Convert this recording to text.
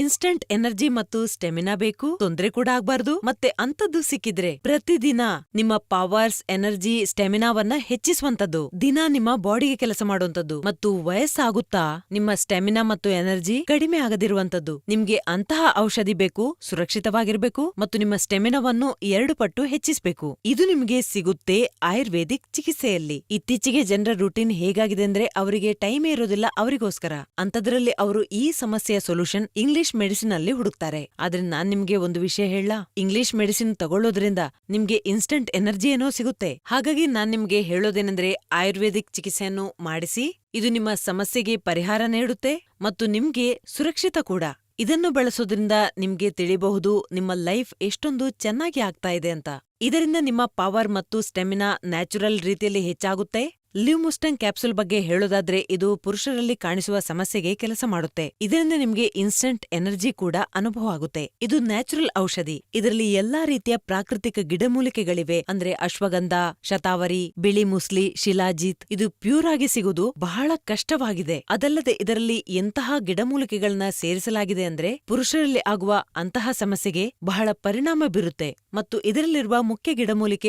Instant energy ಮತ್ತು stamina ಬೇಕು. ತೊಂದ್ರೆ ಕೂಡ ಆಗ್ಬಾರ್ದು. ಮತ್ತೆ ಅಂತದ್ದು ಸಿಕ್ಕಿದ್ರೆ ಪ್ರತಿದಿನ ನಿಮ್ಮ ಪವರ್ಸ್, ಎನರ್ಜಿ, ಸ್ಟೆಮಿನಾವನ್ನ ಹೆಚ್ಚಿಸುವಂತದ್ದು ದಿನ ನಿಮ್ಮ ಬಾಡಿಗೆ ಕೆಲಸ ಮಾಡುವಂತದ್ದು ಮತ್ತು ವಯಸ್ಸಾಗುತ್ತಾ ನಿಮ್ಮ ಸ್ಟೆಮಿನಾ ಮತ್ತು ಎನರ್ಜಿ ಕಡಿಮೆ ಆಗದಿರುವಂತದ್ದು ನಿಮ್ಗೆ ಅಂತಹ ಔಷಧಿ ಬೇಕು, ಸುರಕ್ಷಿತವಾಗಿರ್ಬೇಕು ಮತ್ತು ನಿಮ್ಮ ಸ್ಟೆಮಿನಾವನ್ನು ಎರಡು ಪಟ್ಟು ಹೆಚ್ಚಿಸಬೇಕು. ಇದು ನಿಮ್ಗೆ ಸಿಗುತ್ತೆ ಆಯುರ್ವೇದಿಕ್ ಚಿಕಿತ್ಸೆಯಲ್ಲಿ. ಇತ್ತೀಚೆಗೆ ಜನರ ರೂಟೀನ್ ಹೇಗಾಗಿದೆ ಅಂದ್ರೆ ಅವರಿಗೆ ಟೈಮೇ ಇರೋದಿಲ್ಲ ಅವರಿಗೋಸ್ಕರ. ಅಂತದ್ರಲ್ಲಿ ಅವರು ಈ ಸಮಸ್ಯೆಯ ಸೊಲ್ಯೂಷನ್ ಇಂಗ್ಲಿಷ್ ಮೆಡಿಸಿನ್ ಅಲ್ಲಿ ಹುಡುಕ್ತಾರೆ. ಆದ್ರೆ ನಾನ್ ನಿಮ್ಗೆ ಒಂದು ವಿಷಯ ಹೇಳ ಇಂಗ್ಲಿಷ್ ಮೆಡಿಸಿನ್ ತಗೊಳ್ಳೋದ್ರಿಂದ ನಿಮ್ಗೆ ಇನ್ಸ್ಟಂಟ್ ಎನರ್ಜಿ ಏನೋ ಸಿಗುತ್ತೆ. ಹಾಗಾಗಿ ನಾನ್ ನಿಮ್ಗೆ ಹೇಳೋದೇನೆಂದ್ರೆ ಆಯುರ್ವೇದಿಕ್ ಚಿಕಿತ್ಸೆಯನ್ನು ಮಾಡಿಸಿ, ಇದು ನಿಮ್ಮ ಸಮಸ್ಯೆಗೆ ಪರಿಹಾರ ನೀಡುತ್ತೆ ಮತ್ತು ನಿಮ್ಗೆ ಸುರಕ್ಷಿತ ಕೂಡ. ಇದನ್ನು ಬಳಸೋದ್ರಿಂದ ನಿಮ್ಗೆ ತಿಳಿಬಹುದು ನಿಮ್ಮ ಲೈಫ್ ಎಷ್ಟೊಂದು ಚೆನ್ನಾಗಿ ಆಗ್ತಾ ಇದೆ ಅಂತ. ಇದರಿಂದ ನಿಮ್ಮ ಪವರ್ ಮತ್ತು ಸ್ಟೆಮಿನಾ ನ್ಯಾಚುರಲ್ ರೀತಿಯಲ್ಲಿ ಹೆಚ್ಚಾಗುತ್ತೆ. ಲಿವ್ ಮುಸ್ಟಂಗ್ ಕ್ಯಾಪ್ಸುಲ್ ಬಗ್ಗೆ ಹೇಳೋದಾದ್ರೆ ಇದು ಪುರುಷರಲ್ಲಿ ಕಾಣಿಸುವ ಸಮಸ್ಯೆಗೆ ಕೆಲಸ ಮಾಡುತ್ತೆ. ಇದರಿಂದ ನಿಮ್ಗೆ ಇನ್ಸ್ಟಂಟ್ ಎನರ್ಜಿ ಕೂಡ ಅನುಭವ ಆಗುತ್ತೆ. ಇದು ನ್ಯಾಚುರಲ್ ಔಷಧಿ. ಇದರಲ್ಲಿ ಎಲ್ಲಾ ರೀತಿಯ ಪ್ರಾಕೃತಿಕ ಗಿಡಮೂಲಿಕೆಗಳಿವೆ. ಅಂದ್ರೆ ಅಶ್ವಗಂಧ, ಶತಾವರಿ, ಬಿಳಿ ಮುಸ್ಲಿ, ಶಿಲಾಜಿತ್. ಇದು ಪ್ಯೂರ್ ಆಗಿ ಸಿಗುವುದು ಬಹಳ ಕಷ್ಟವಾಗಿದೆ. ಅದಲ್ಲದೆ ಇದರಲ್ಲಿ ಎಂತಹ ಗಿಡಮೂಲಿಕೆಗಳನ್ನ ಸೇರಿಸಲಾಗಿದೆ ಅಂದ್ರೆ ಪುರುಷರಲ್ಲಿ ಆಗುವ ಅಂತಹ ಸಮಸ್ಯೆಗೆ ಬಹಳ ಪರಿಣಾಮ ಬೀರುತ್ತೆ. ಮತ್ತು ಇದರಲ್ಲಿರುವ ಮುಖ್ಯ ಗಿಡಮೂಲಿಕೆ